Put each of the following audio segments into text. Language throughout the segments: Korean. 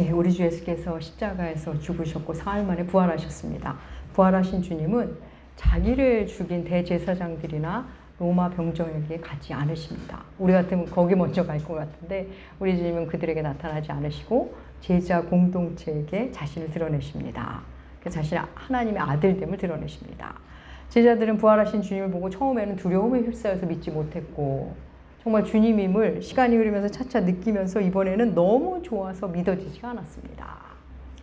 예, 우리 주 예수께서 십자가에서 죽으셨고 사흘 만에 부활하셨습니다. 부활하신 주님은 자기를 죽인 대제사장들이나 로마 병정에게 가지 않으십니다. 우리 같으면 거기 먼저 갈 것 같은데 우리 주님은 그들에게 나타나지 않으시고 제자 공동체에게 자신을 드러내십니다. 그 자신의 하나님의 아들됨을 드러내십니다. 제자들은 부활하신 주님을 보고 처음에는 두려움에 휩싸여서 믿지 못했고 정말 주님임을 시간이 흐르면서 차차 느끼면서 이번에는 너무 좋아서 믿어지지가 않았습니다.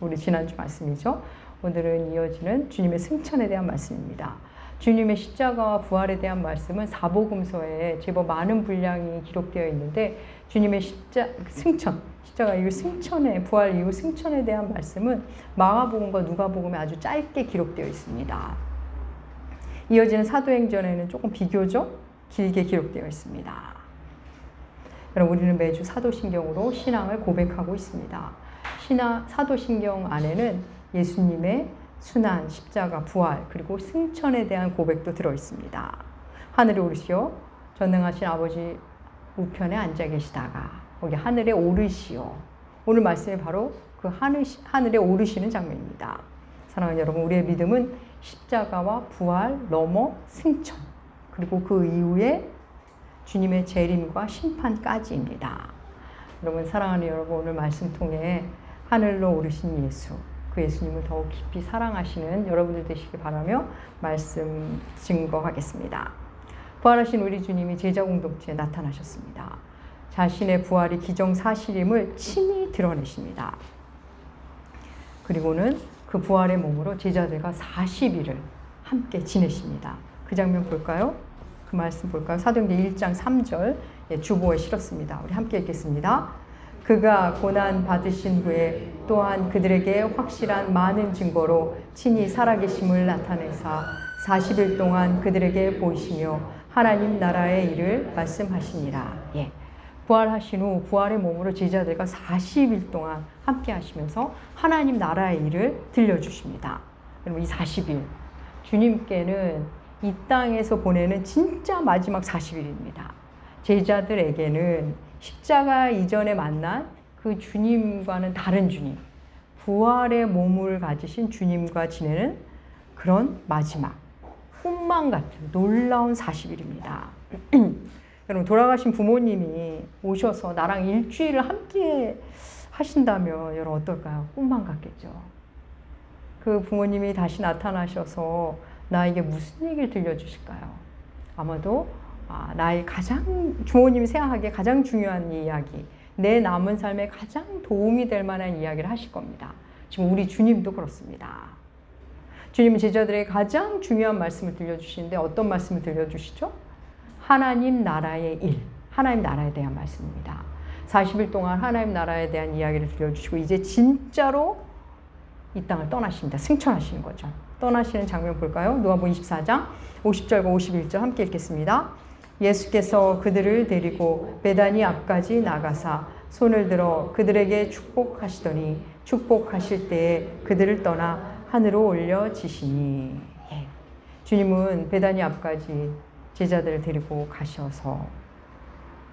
우리 지난주 말씀이죠. 오늘은 이어지는 주님의 승천에 대한 말씀입니다. 주님의 십자가와 부활에 대한 말씀은 사복음서에 제법 많은 분량이 기록되어 있는데 주님의 십자 승천, 십자가 이후 승천에 부활 이후 승천에 대한 말씀은 마가복음과 누가복음에 아주 짧게 기록되어 있습니다. 이어지는 사도행전에는 조금 비교적 길게 기록되어 있습니다. 여러분 우리는 매주 사도신경으로 신앙을 고백하고 있습니다. 신앙 사도신경 안에는 예수님의 순환, 십자가, 부활 그리고 승천에 대한 고백도 들어 있습니다. 하늘에 오르시어 전능하신 아버지 우편에 앉아 계시다가 거기 하늘에 오르시어 오늘 말씀이 바로 그 하늘, 하늘에 오르시는 장면입니다. 사랑하는 여러분, 우리의 믿음은 십자가와 부활 넘어 승천 그리고 그 이후에 주님의 재림과 심판까지입니다. 여러분 사랑하는 여러분 오늘 말씀 통해 하늘로 오르신 예수 그 예수님을 더욱 깊이 사랑하시는 여러분들 되시길 바라며 말씀 증거하겠습니다. 부활하신 우리 주님이 제자 공동체에 나타나셨습니다. 자신의 부활이 기정사실임을 친히 드러내십니다. 그리고는 그 부활의 몸으로 제자들과 40일을 함께 지내십니다. 그 장면 볼까요? 그 말씀 볼까요? 사도행전 1장 3절 예, 주보에 실었습니다. 우리 함께 읽겠습니다. 그가 고난 받으신 후에 또한 그들에게 확실한 많은 증거로 친히 살아계심을 나타내사 40일 동안 그들에게 보이시며 하나님 나라의 일을 말씀하시니라. 예. 부활하신 후 부활의 몸으로 제자들과 40일 동안 함께 하시면서 하나님 나라의 일을 들려주십니다. 여러분 이 40일 주님께는 이 땅에서 보내는 진짜 마지막 40일입니다. 제자들에게는 십자가 이전에 만난 그 주님과는 다른 주님, 부활의 몸을 가지신 주님과 지내는 그런 마지막, 꿈만 같은 놀라운 40일입니다. 여러분, 돌아가신 부모님이 오셔서 나랑 일주일을 함께 하신다면 여러분 어떨까요? 꿈만 같겠죠. 그 부모님이 다시 나타나셔서 나에게 무슨 얘기를 들려주실까요? 아마도 아, 나의 가장 부모님이 생각하기에 가장 중요한 이야기, 내 남은 삶에 가장 도움이 될 만한 이야기를 하실 겁니다. 지금 우리 주님도 그렇습니다. 주님은 제자들에게 가장 중요한 말씀을 들려주시는데 어떤 말씀을 들려주시죠? 하나님 나라의 일, 하나님 나라에 대한 말씀입니다. 40일 동안 하나님 나라에 대한 이야기를 들려주시고 이제 진짜로 이 땅을 떠나십니다. 승천하시는 거죠. 떠나시는 장면 볼까요? 누가복음 24장 50절과 51절 함께 읽겠습니다. 예수께서 그들을 데리고 베다니 앞까지 나가사 손을 들어 그들에게 축복하시더니 축복하실 때에 그들을 떠나 하늘로 올려지시니 예. 주님은 베다니 앞까지 제자들을 데리고 가셔서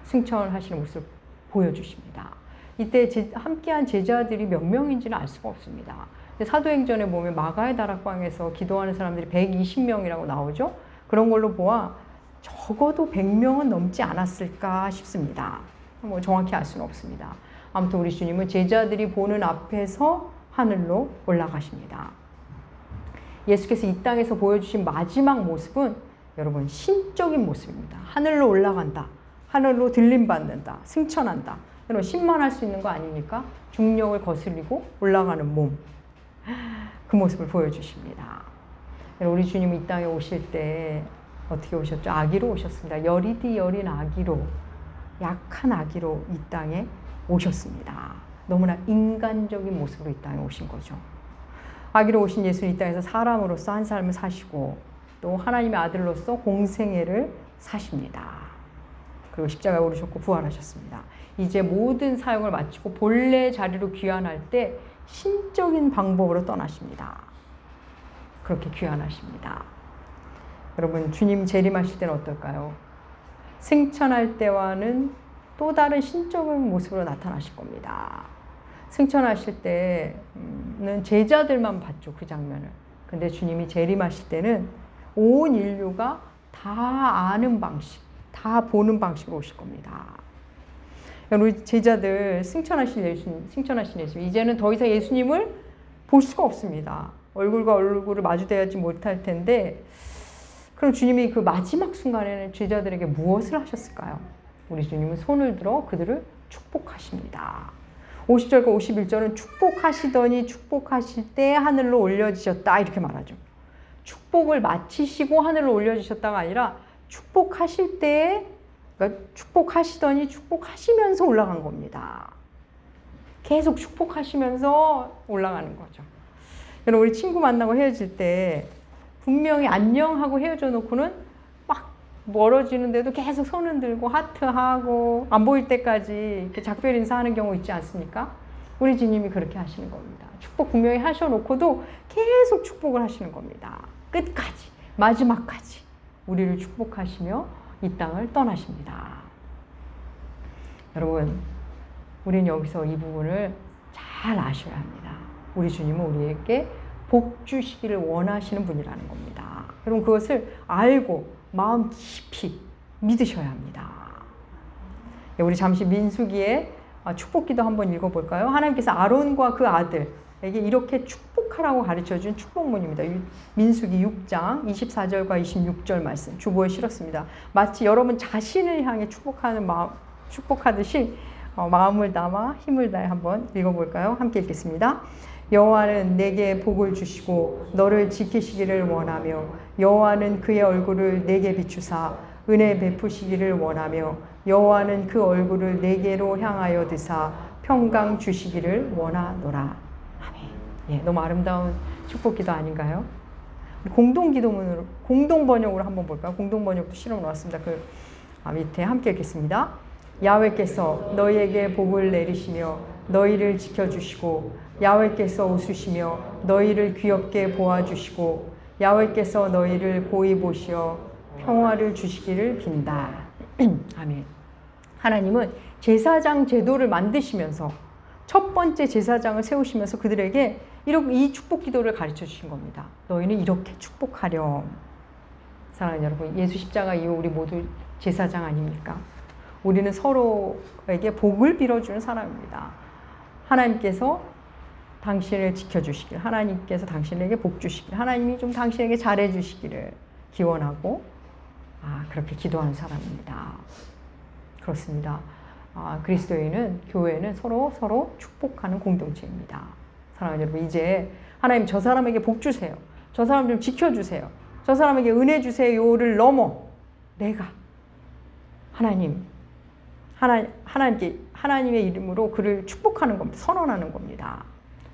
승천을 하시는 모습을 보여주십니다. 이때 함께한 제자들이 몇 명인지는 알 수가 없습니다. 사도행전에 보면 마가의 다락방에서 기도하는 사람들이 120명이라고 나오죠. 그런 걸로 보아 적어도 100명은 넘지 않았을까 싶습니다. 뭐 정확히 알 수는 없습니다. 아무튼 우리 주님은 제자들이 보는 앞에서 하늘로 올라가십니다. 예수께서 이 땅에서 보여주신 마지막 모습은 여러분 신적인 모습입니다. 하늘로 올라간다. 하늘로 들림받는다. 승천한다. 여러분 신만 할 수 있는 거 아닙니까? 중력을 거슬리고 올라가는 몸. 그 모습을 보여주십니다. 우리 주님이 이 땅에 오실 때 어떻게 오셨죠? 아기로 오셨습니다. 여리디 여린 아기로, 약한 아기로 이 땅에 오셨습니다. 너무나 인간적인 모습으로 이 땅에 오신 거죠. 아기로 오신 예수는 이 땅에서 사람으로서 한 삶을 사시고 또 하나님의 아들로서 공생애를 사십니다. 그리고 십자가에 오르셨고 부활하셨습니다. 이제 모든 사역을 마치고 본래 자리로 귀환할 때 신적인 방법으로 떠나십니다. 그렇게 귀환하십니다. 여러분, 주님 재림하실 때는 어떨까요? 승천할 때와는 또 다른 신적인 모습으로 나타나실 겁니다. 승천하실 때는 제자들만 봤죠, 그 장면을. 근데 주님이 재림하실 때는 온 인류가 다 아는 방식, 다 보는 방식으로 오실 겁니다. 우리 제자들 승천하신 예수님, 승천하신 예수님, 이제는 더 이상 예수님을 볼 수가 없습니다. 얼굴과 얼굴을 마주대하지 못할 텐데, 그럼 주님이 그 마지막 순간에는 제자들에게 무엇을 하셨을까요? 우리 주님은 손을 들어 그들을 축복하십니다. 50절과 51절은 축복하시더니 축복하실 때 하늘로 올려지셨다 이렇게 말하죠. 축복을 마치시고 하늘로 올려지셨다가 아니라 축복하실 때 그러니까 축복하시더니 축복하시면서 올라간 겁니다. 계속 축복하시면서 올라가는 거죠. 여러분 우리 친구 만나고 헤어질 때 분명히 안녕하고 헤어져 놓고는 막 멀어지는데도 계속 손 들고 하트하고 안 보일 때까지 이렇게 작별 인사하는 경우 있지 않습니까? 우리 주님이 그렇게 하시는 겁니다. 축복 분명히 하셔놓고도 계속 축복을 하시는 겁니다. 끝까지 마지막까지 우리를 축복하시며 이 땅을 떠나십니다. 여러분, 우리는 여기서 이 부분을 잘 아셔야 합니다. 우리 주님은 우리에게 복 주시기를 원하시는 분이라는 겁니다. 여러분 그것을 알고 마음 깊이 믿으셔야 합니다. 예, 우리 잠시 민수기의 축복기도 한번 읽어볼까요? 하나님께서 아론과 그 아들 에게 이렇게 축복하라고 가르쳐 준 축복문입니다. 민수기 6장 24절과 26절 말씀 주보에 실었습니다. 마치 여러분 자신을 향해 축복하는 마음, 축복하듯이 어, 마음을 담아 힘을 다해 한번 읽어볼까요? 함께 읽겠습니다. 여호와는 내게 복을 주시고 너를 지키시기를 원하며 여호와는 그의 얼굴을 내게 비추사 은혜 베푸시기를 원하며 여호와는 그 얼굴을 내게로 향하여 드사 평강 주시기를 원하노라. 예, 너무 아름다운 축복기도 아닌가요? 공동 기도문으로 공동 번역으로 한번 볼까요? 공동 번역도 실어 놓았습니다. 그 아, 밑에 함께 읽겠습니다. 야훼께서 너희에게 복을 내리시며 너희를 지켜주시고 야훼께서 웃으시며 너희를 귀엽게 보아주시고 야훼께서 너희를 고이 보시어 평화를 주시기를 빈다. 아멘. 하나님은 제사장 제도를 만드시면서 첫 번째 제사장을 세우시면서 그들에게 이렇게 이 축복 기도를 가르쳐 주신 겁니다. 너희는 이렇게 축복하렴. 사랑하는 여러분, 예수 십자가 이후 우리 모두 제사장 아닙니까? 우리는 서로에게 복을 빌어주는 사람입니다. 하나님께서 당신을 지켜주시길, 하나님께서 당신에게 복 주시길, 하나님이 좀 당신에게 잘해 주시기를 기원하고, 아, 그렇게 기도하는 사람입니다. 그렇습니다. 아, 그리스도인은, 교회는 서로 서로 축복하는 공동체입니다. 사랑하는 여러분, 이제 하나님 저 사람에게 복 주세요. 저 사람 좀 지켜주세요. 저 사람에게 은혜 주세요를 넘어 내가 하나님, 하나, 하나님께, 하나님의 이름으로 그를 축복하는 겁니다. 선언하는 겁니다.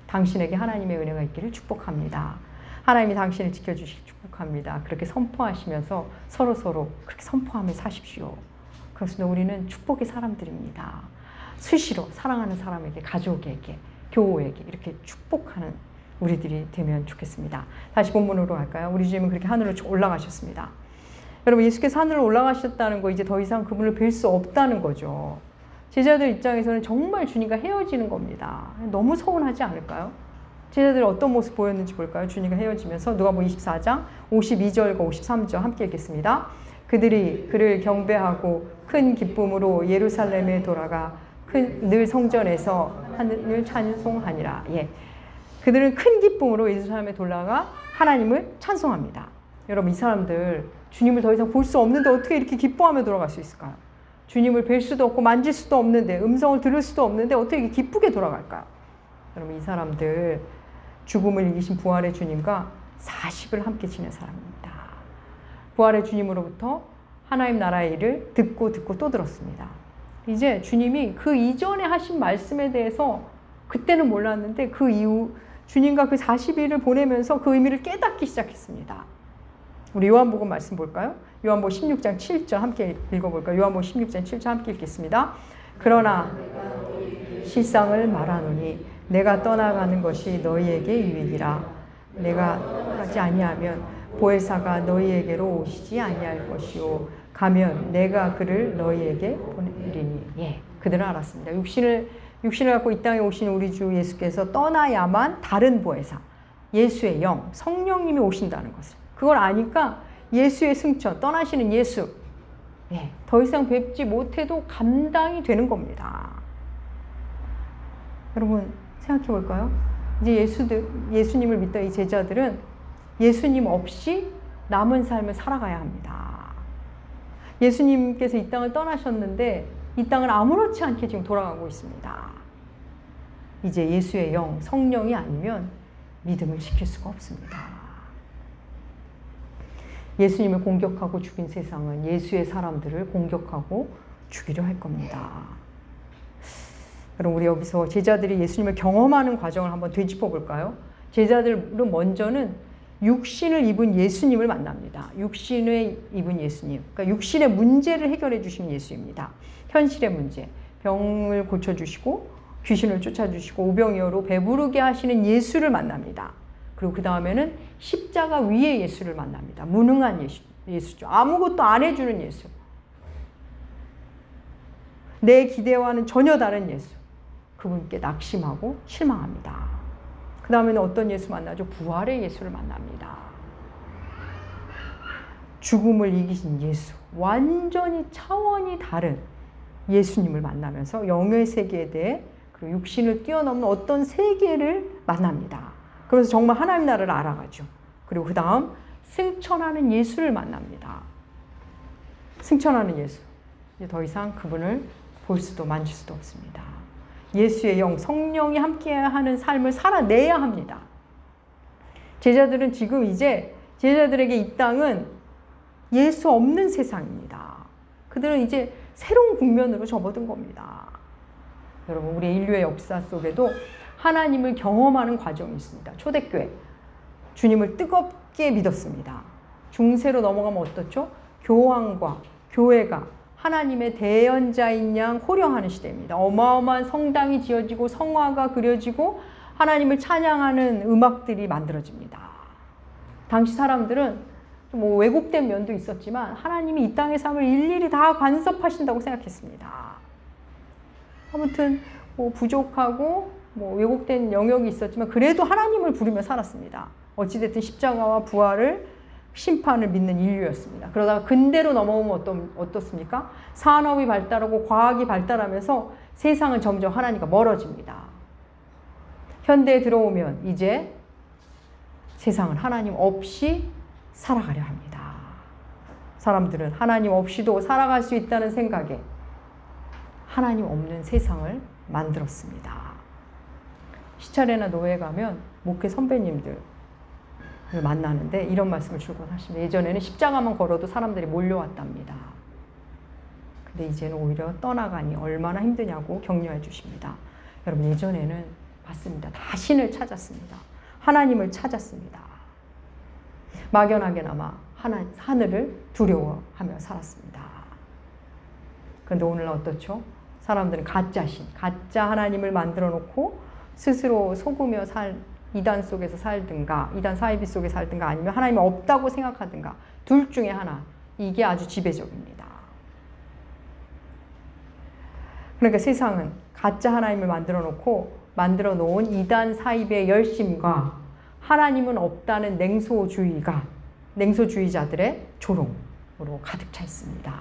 당신에게 하나님의 은혜가 있기를 축복합니다. 하나님이 당신을 지켜주시기 축복합니다. 그렇게 선포하시면서 서로 서로 그렇게 선포하며 사십시오. 그렇습니다. 우리는 축복의 사람들입니다. 수시로 사랑하는 사람에게, 가족에게, 교우에게 이렇게 축복하는 우리들이 되면 좋겠습니다. 다시 본문으로 갈까요? 우리 주님은 그렇게 하늘로 올라가셨습니다. 여러분, 예수께서 하늘로 올라가셨다는 거 이제 더 이상 그분을 뵐 수 없다는 거죠. 제자들 입장에서는 정말 주님과 헤어지는 겁니다. 너무 서운하지 않을까요? 제자들이 어떤 모습 보였는지 볼까요? 주님과 헤어지면서 누가복음 24장 52절과 53절 함께 읽겠습니다. 그들이 그를 경배하고 큰 기쁨으로 예루살렘에 돌아가 큰 늘 성전에서 하늘을 찬송하니라. 예. 그들은 큰 기쁨으로 예루살렘에 돌아가 하나님을 찬송합니다. 여러분 이 사람들 주님을 더 이상 볼 수 없는데 어떻게 이렇게 기뻐하며 돌아갈 수 있을까요? 주님을 뵐 수도 없고 만질 수도 없는데 음성을 들을 수도 없는데 어떻게 이렇게 기쁘게 돌아갈까요? 여러분 이 사람들 죽음을 이기신 부활의 주님과 40을 함께 지낸 사람입니다. 부활의 주님으로부터 하나님 나라의 일을 듣고 듣고 또 들었습니다. 이제 주님이 그 이전에 하신 말씀에 대해서 그때는 몰랐는데 그 이후 주님과 그 40일을 보내면서 그 의미를 깨닫기 시작했습니다. 우리 요한복음 말씀 볼까요? 요한복음 16장 7절 함께 읽어볼까요? 요한복음 16장 7절 함께 읽겠습니다. 그러나 실상을 말하노니 내가 떠나가는 것이 너희에게 유익이라 내가 하지 아니하면 보혜사가 너희에게로 오시지 아니할 것이요 가면 내가 그를 너희에게 보내리니 예 그들은 알았습니다. 육신을 육신을 갖고 이 땅에 오신 우리 주 예수께서 떠나야만 다른 보혜사, 예수의 영, 성령님이 오신다는 것을. 그걸 아니까 예수의 승천, 떠나시는 예수. 예, 더 이상 뵙지 못해도 감당이 되는 겁니다. 여러분, 생각해 볼까요? 이제 예수들, 예수님을 믿던 이 제자들은 예수님 없이 남은 삶을 살아가야 합니다. 예수님께서 이 땅을 떠나셨는데 이 땅은 아무렇지 않게 지금 돌아가고 있습니다. 이제 예수의 영, 성령이 아니면 믿음을 지킬 수가 없습니다. 예수님을 공격하고 죽인 세상은 예수의 사람들을 공격하고 죽이려 할 겁니다. 여러분, 우리 여기서 제자들이 예수님을 경험하는 과정을 한번 되짚어 볼까요? 제자들은 먼저는 육신을 입은 예수님을 만납니다. 육신을 입은 예수님. 그러니까 육신의 문제를 해결해 주시는 예수입니다. 현실의 문제. 병을 고쳐 주시고, 귀신을 쫓아 주시고, 오병이어로 배부르게 하시는 예수를 만납니다. 그리고 그 다음에는 십자가 위의 예수를 만납니다. 무능한 예수, 예수죠. 아무것도 안 해주는 예수. 내 기대와는 전혀 다른 예수. 그분께 낙심하고 실망합니다. 그 다음에는 어떤 예수 만나죠? 부활의 예수를 만납니다. 죽음을 이기신 예수. 완전히 차원이 다른 예수님을 만나면서 영의 세계에 대해 그리고 육신을 뛰어넘는 어떤 세계를 만납니다. 그래서 정말 하나님 나라를 알아가죠. 그리고 그 다음 승천하는 예수를 만납니다. 승천하는 예수. 이제 더 이상 그분을 볼 수도 만질 수도 없습니다. 예수의 영, 성령이 함께하는 삶을 살아내야 합니다. 제자들은 지금 이제 제자들에게 이 땅은 예수 없는 세상입니다. 그들은 이제 새로운 국면으로 접어든 겁니다. 여러분, 우리 인류의 역사 속에도 하나님을 경험하는 과정이 있습니다. 초대교회. 주님을 뜨겁게 믿었습니다. 중세로 넘어가면 어떻죠? 교황과 교회가 하나님의 대연자인 양 호령하는 시대입니다. 어마어마한 성당이 지어지고 성화가 그려지고 하나님을 찬양하는 음악들이 만들어집니다. 당시 사람들은 뭐 왜곡된 면도 있었지만 하나님이 이 땅의 삶을 일일이 다 간섭하신다고 생각했습니다. 아무튼 뭐 부족하고 뭐 왜곡된 영역이 있었지만 그래도 하나님을 부르며 살았습니다. 어찌됐든 십자가와 부활을 심판을 믿는 인류였습니다. 그러다가 근대로 넘어오면 어떤, 어떻습니까? 산업이 발달하고 과학이 발달하면서 세상은 점점 하나님과 멀어집니다. 현대에 들어오면 이제 세상은 하나님 없이 살아가려 합니다. 사람들은 하나님 없이도 살아갈 수 있다는 생각에 하나님 없는 세상을 만들었습니다. 시찰에나 노예 가면 목회 선배님들 만나는데 이런 말씀을 주곤 하십니다. 예전에는 십자가만 걸어도 사람들이 몰려왔답니다. 근데 이제는 오히려 떠나가니 얼마나 힘드냐고 격려해 주십니다. 여러분 예전에는 봤습니다. 다 신을 찾았습니다. 하나님을 찾았습니다. 막연하게나마 하나, 하늘을 두려워하며 살았습니다. 그런데 오늘 어떻죠? 사람들은 가짜 신, 가짜 하나님을 만들어 놓고 스스로 속으며 살 이단 속에서 살든가 이단 사이비 속에 살든가 아니면 하나님이 없다고 생각하든가 둘 중에 하나 이게 아주 지배적입니다. 그러니까 세상은 가짜 하나님을 만들어 놓고 만들어 놓은 이단 사이비의 열심과 하나님은 없다는 냉소주의가 냉소주의자들의 조롱으로 가득 차 있습니다.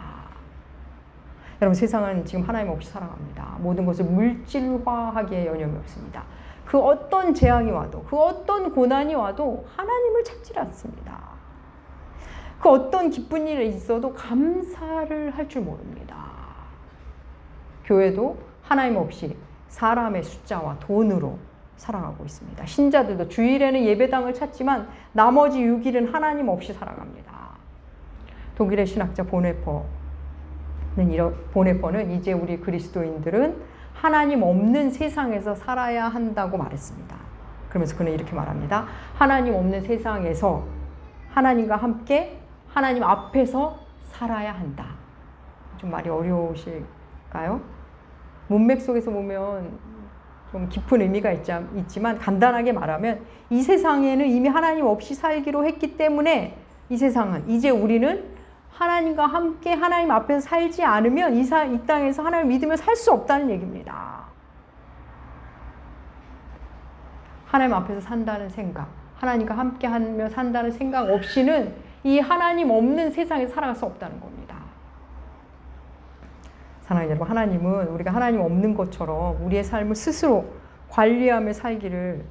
여러분 세상은 지금 하나님 없이 살아갑니다. 모든 것을 물질화하기에 여념이 없습니다. 그 어떤 재앙이 와도, 그 어떤 고난이 와도 하나님을 찾지 않습니다. 그 어떤 기쁜 일이 있어도 감사를 할 줄 모릅니다. 교회도 하나님 없이 사람의 숫자와 돈으로 살아가고 있습니다. 신자들도 주일에는 예배당을 찾지만 나머지 6일은 하나님 없이 살아갑니다. 독일의 신학자 보네퍼는 이런 보네퍼는 이제 우리 그리스도인들은 하나님 없는 세상에서 살아야 한다고 말했습니다. 그러면서 그는 이렇게 말합니다. 하나님 없는 세상에서 하나님과 함께 하나님 앞에서 살아야 한다. 좀 말이 어려우실까요? 문맥 속에서 보면 좀 깊은 의미가 있지, 만 간단하게 말하면 이 세상에는 이미 하나님 없이 살기로 했기 때문에 이 세상은 이제 우리는 하나님과 함께 하나님 앞에서 살지 않으면 이, 사, 이 땅에서 하나님 믿으며 살수 없다는 얘기입니다. 하나님 앞에서 산다는 생각, 하나님과 함께 하며 산다는 생각 없이는 이 하나님 없는 세상에 살아갈 수 없다는 겁니다. 사랑하는 여러분, 하나님은 우리가 하나님 없는 것처럼 우리의 삶을 스스로 관리하며 살기를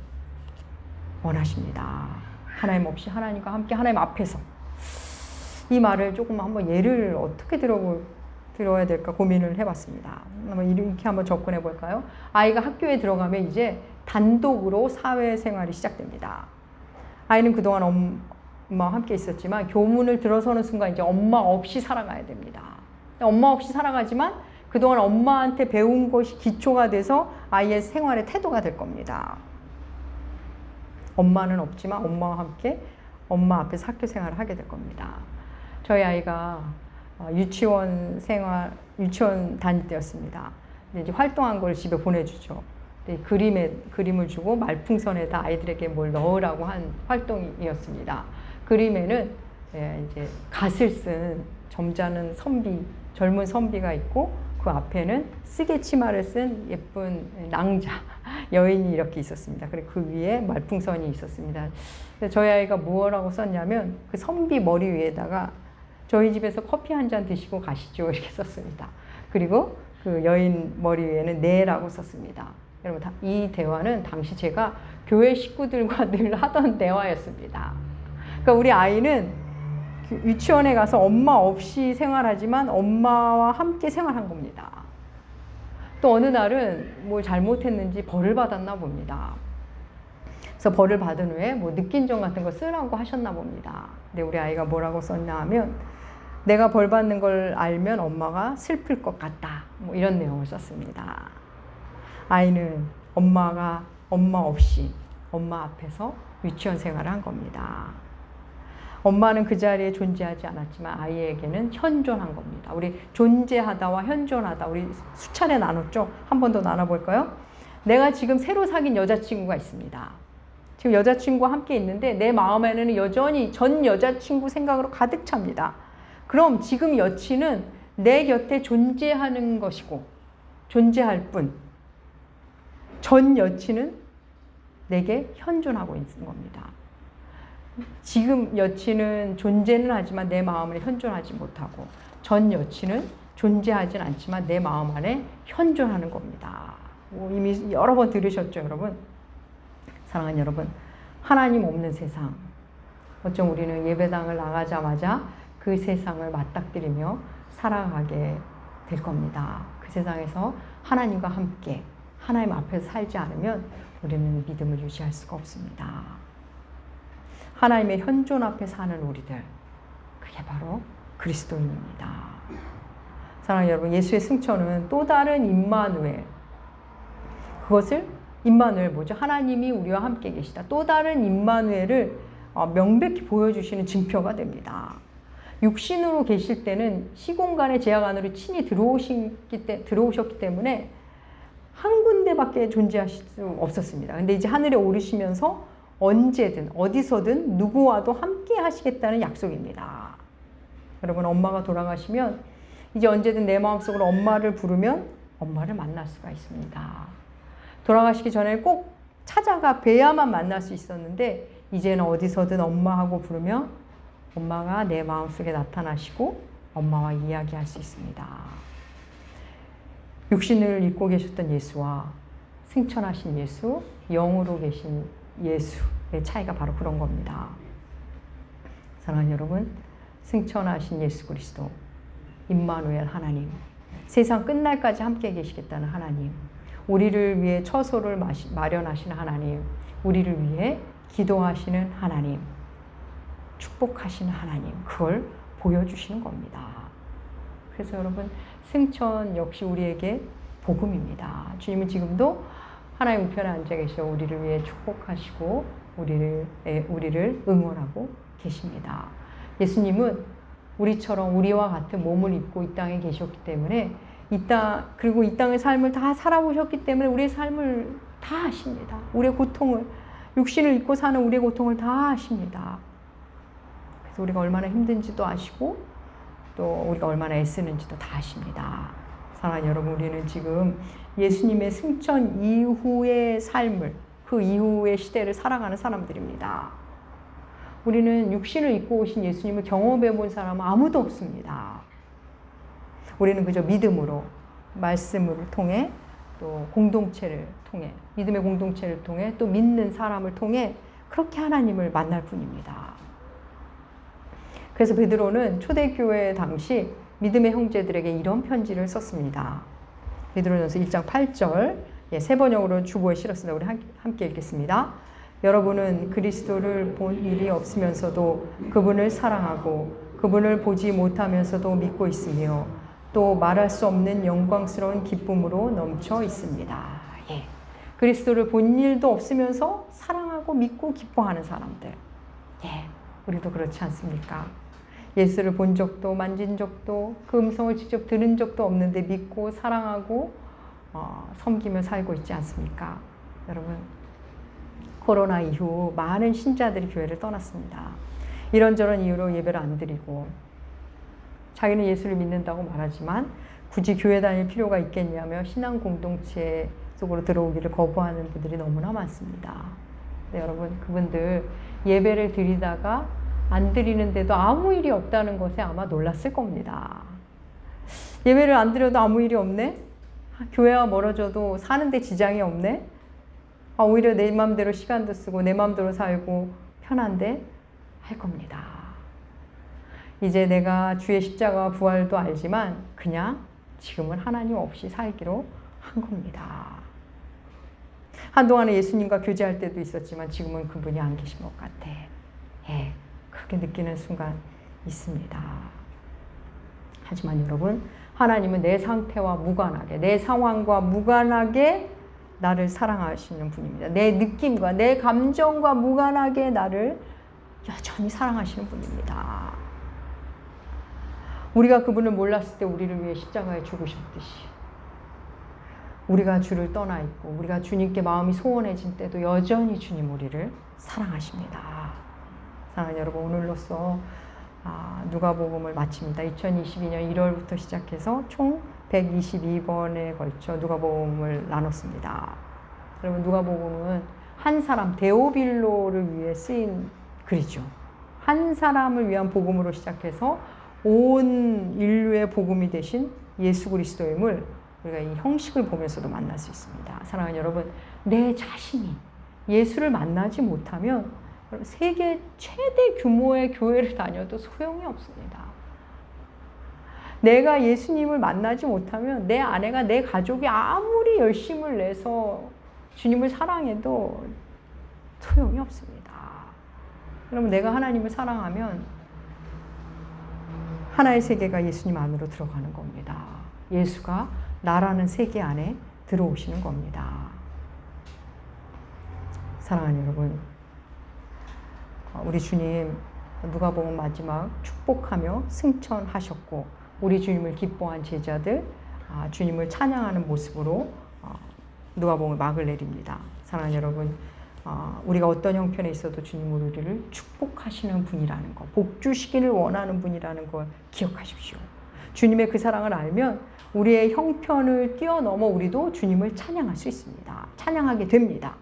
원하십니다. 하나님 없이 하나님과 함께 하나님 앞에서 이 말을 조금 한번 예를 어떻게 들어볼 들어야 될까 고민을 해봤습니다. 한번 이렇게 한번 접근해 볼까요? 아이가 학교에 들어가면 이제 단독으로 사회생활이 시작됩니다. 아이는 그동안 엄마와 함께 있었지만 교문을 들어서는 순간 이제 엄마 없이 살아가야 됩니다. 엄마 없이 살아가지만 그동안 엄마한테 배운 것이 기초가 돼서 아이의 생활의 태도가 될 겁니다. 엄마는 없지만 엄마와 함께 엄마 앞에서 학교 생활을 하게 될 겁니다. 저희 아이가 어, 유치원 생활, 유치원 다닐 때였습니다. 이제 활동한 걸 집에 보내주죠. 그림에, 그림을 주고 말풍선에다 아이들에게 뭘 넣으라고 한 활동이었습니다. 그림에는 예, 이제 갓을 쓴 점잖은 선비, 젊은 선비가 있고 그 앞에는 쓰개 치마를 쓴 예쁜 낭자 여인이 이렇게 있었습니다. 그리고 그 위에 말풍선이 있었습니다. 저희 아이가 무엇라고 썼냐면 그 선비 머리 위에다가 저희 집에서 커피 한 잔 드시고 가시죠 이렇게 썼습니다. 그리고 그 여인 머리 위에는 네라고 썼습니다. 여러분 이 대화는 당시 제가 교회 식구들과 늘 하던 대화였습니다. 그러니까 우리 아이는 그 유치원에 가서 엄마 없이 생활하지만 엄마와 함께 생활한 겁니다. 또 어느 날은 뭘 잘못했는지 벌을 받았나 봅니다. 그래서 벌을 받은 후에 뭐 느낀 점 같은 거 쓰라고 하셨나 봅니다. 근데 우리 아이가 뭐라고 썼냐 하면 내가 벌 받는 걸 알면 엄마가 슬플 것 같다. 뭐 이런 내용을 썼습니다. 아이는 엄마가 엄마 없이 엄마 앞에서 유치원 생활을 한 겁니다. 엄마는 그 자리에 존재하지 않았지만 아이에게는 현존한 겁니다. 우리 존재하다와 현존하다 우리 수차례 나눴죠? 한 번 더 나눠볼까요? 내가 지금 새로 사귄 여자친구가 있습니다. 지금 여자친구와 함께 있는데 내 마음에는 여전히 전 여자친구 생각으로 가득 찹니다. 그럼 지금 여친은 내 곁에 존재하는 것이고 존재할 뿐. 전 여친은 내게 현존하고 있는 겁니다. 지금 여친은 존재는 하지만 내 마음에 현존하지 못하고 전 여친은 존재하진 않지만 내 마음 안에 현존하는 겁니다. 뭐 이미 여러 번 들으셨죠, 여러분? 사랑하는 여러분, 하나님 없는 세상. 어쩜 우리는 예배당을 나가자마자 그 세상을 맞닥뜨리며 살아가게 될 겁니다. 그 세상에서 하나님과 함께 하나님 앞에서 살지 않으면 우리는 믿음을 유지할 수가 없습니다. 하나님의 현존 앞에 사는 우리들. 그게 바로 그리스도인입니다. 사랑하는 여러분, 예수의 승천은 또 다른 임마누엘. 그것을 임마누엘 뭐죠? 하나님이 우리와 함께 계시다. 또 다른 임마누엘을 어, 명백히 보여주시는 증표가 됩니다. 육신으로 계실 때는 시공간의 제약 안으로 친히 들어오셨기, 때, 들어오셨기 때문에 한 군데밖에 존재하실 수 없었습니다. 근데 이제 하늘에 오르시면서 언제든 어디서든 누구와도 함께 하시겠다는 약속입니다. 여러분 엄마가 돌아가시면 이제 언제든 내 마음속으로 엄마를 부르면 엄마를 만날 수가 있습니다. 돌아가시기 전에 꼭 찾아가 뵈야만 만날 수 있었는데 이제는 어디서든 엄마하고 부르면 엄마가 내 마음속에 나타나시고 엄마와 이야기할 수 있습니다. 육신을 입고 계셨던 예수와 승천하신 예수, 영으로 계신 예수의 차이가 바로 그런 겁니다. 사랑하는 여러분, 승천하신 예수 그리스도, 임마누엘 하나님, 세상 끝날까지 함께 계시겠다는 하나님, 우리를 위해 처소를 마련하시는 하나님, 우리를 위해 기도하시는 하나님, 축복하시는 하나님, 그걸 보여주시는 겁니다. 그래서 여러분, 승천 역시 우리에게 복음입니다. 주님은 지금도 하나님 우편에 앉아 계셔 우리를 위해 축복하시고 우리를 우리를 응원하고 계십니다. 예수님은 우리처럼 우리와 같은 몸을 입고 이 땅에 계셨기 때문에 이 땅 그리고 이 땅의 삶을 다 살아보셨기 때문에 우리의 삶을 다 아십니다. 우리의 고통을 육신을 입고 사는 우리의 고통을 다 아십니다. 그래서 우리가 얼마나 힘든지도 아시고 또 우리가 얼마나 애쓰는지도 다 아십니다. 사랑하는 여러분, 우리는 지금 예수님의 승천 이후의 삶을 그 이후의 시대를 살아가는 사람들입니다. 우리는 육신을 입고 오신 예수님을 경험해 본 사람은 아무도 없습니다. 우리는 그저 믿음으로 말씀을 통해 또 공동체를 통해 믿음의 공동체를 통해 또 믿는 사람을 통해 그렇게 하나님을 만날 뿐입니다. 그래서 베드로는 초대교회 당시 믿음의 형제들에게 이런 편지를 썼습니다. 베드로전서 1장 8절 예, 세 번역으로 주보에 실었습니다. 우리 함께 읽겠습니다. 여러분은 그리스도를 본 일이 없으면서도 그분을 사랑하고 그분을 보지 못하면서도 믿고 있으며 또 말할 수 없는 영광스러운 기쁨으로 넘쳐 있습니다. 예. 그리스도를 본 일도 없으면서 사랑하고 믿고 기뻐하는 사람들. 예. 우리도 그렇지 않습니까? 예수를 본 적도 만진 적도 그 음성을 직접 들은 적도 없는데 믿고 사랑하고 어, 섬기며 살고 있지 않습니까? 여러분 코로나 이후 많은 신자들이 교회를 떠났습니다. 이런저런 이유로 예배를 안 드리고 자기는 예수를 믿는다고 말하지만 굳이 교회 다닐 필요가 있겠냐며 신앙 공동체 속으로 들어오기를 거부하는 분들이 너무나 많습니다. 네, 여러분 그분들 예배를 드리다가 안 드리는데도 아무 일이 없다는 것에 아마 놀랐을 겁니다. 예배를 안 드려도 아무 일이 없네? 교회와 멀어져도 사는데 지장이 없네? 아, 오히려 내 마음대로 시간도 쓰고 내 마음대로 살고 편한데? 할 겁니다. 이제 내가 주의 십자가와 부활도 알지만 그냥 지금은 하나님 없이 살기로 한 겁니다. 한동안은 예수님과 교제할 때도 있었지만 지금은 그분이 안 계신 것 같아. 예. 그렇게 느끼는 순간 있습니다. 하지만 여러분, 하나님은 내 상태와 무관하게, 내 상황과 무관하게 나를 사랑하시는 분입니다. 내 느낌과 내 감정과 무관하게 나를 여전히 사랑하시는 분입니다. 우리가 그분을 몰랐을 때 우리를 위해 십자가에 죽으셨듯이 우리가 주를 떠나 있고 우리가 주님께 마음이 소원해진 때도 여전히 주님 우리를 사랑하십니다. 사랑하는 여러분 오늘로써 아, 누가복음을 마칩니다. 2022년 1월부터 시작해서 총 122번에 걸쳐 누가복음을 나눴습니다. 여러분 누가복음은 한 사람 데오빌로를 위해 쓰인 글이죠. 한 사람을 위한 복음으로 시작해서 온 인류의 복음이 되신 예수 그리스도임을 우리가 이 형식을 보면서도 만날 수 있습니다. 사랑하는 여러분, 내 자신이 예수를 만나지 못하면 세계 최대 규모의 교회를 다녀도 소용이 없습니다. 내가 예수님을 만나지 못하면 내 아내가 내 가족이 아무리 열심을 내서 주님을 사랑해도 소용이 없습니다. 그러면 내가 하나님을 사랑하면 하나의 세계가 예수님 안으로 들어가는 겁니다. 예수가 나라는 세계 안에 들어오시는 겁니다. 사랑하는 여러분, 우리 주님 누가복음 마지막 축복하며 승천하셨고 우리 주님을 기뻐한 제자들 아, 주님을 찬양하는 모습으로 어, 누가복음을 막을 내립니다. 사랑하는 여러분, 어, 우리가 어떤 형편에 있어도 주님 우리를 축복하시는 분이라는 것, 복 주시기를 원하는 분이라는 걸 기억하십시오. 주님의 그 사랑을 알면 우리의 형편을 뛰어넘어 우리도 주님을 찬양할 수 있습니다. 찬양하게 됩니다.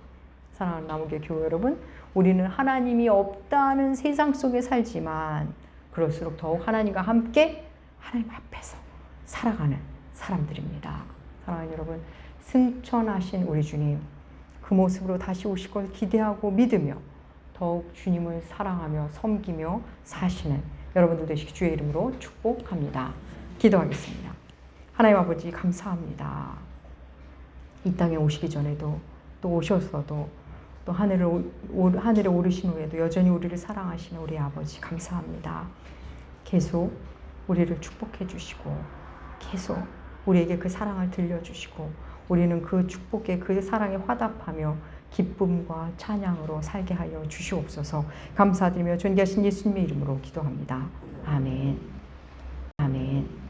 사랑하는 나무교 교회 여러분, 우리는 하나님이 없다는 세상 속에 살지만 그럴수록 더욱 하나님과 함께 하나님 앞에서 살아가는 사람들입니다. 사랑하는 여러분, 승천하신 우리 주님, 그 모습으로 다시 오실 것을 기대하고 믿으며 더욱 주님을 사랑하며 섬기며 사시는 여러분들 되시기 주의 이름으로 축복합니다. 기도하겠습니다. 하나님 아버지 감사합니다. 이 땅에 오시기 전에도 또 오셔서도 또 하늘을 오, 하늘에 오르신 후에도 여전히 우리를 사랑하시는 우리 아버지 감사합니다. 계속 우리를 축복해 주시고 계속 우리에게 그 사랑을 들려주시고 우리는 그 축복에 그 사랑에 화답하며 기쁨과 찬양으로 살게 하여 주시옵소서 감사드리며 존귀하신 예수님의 이름으로 기도합니다. 아멘.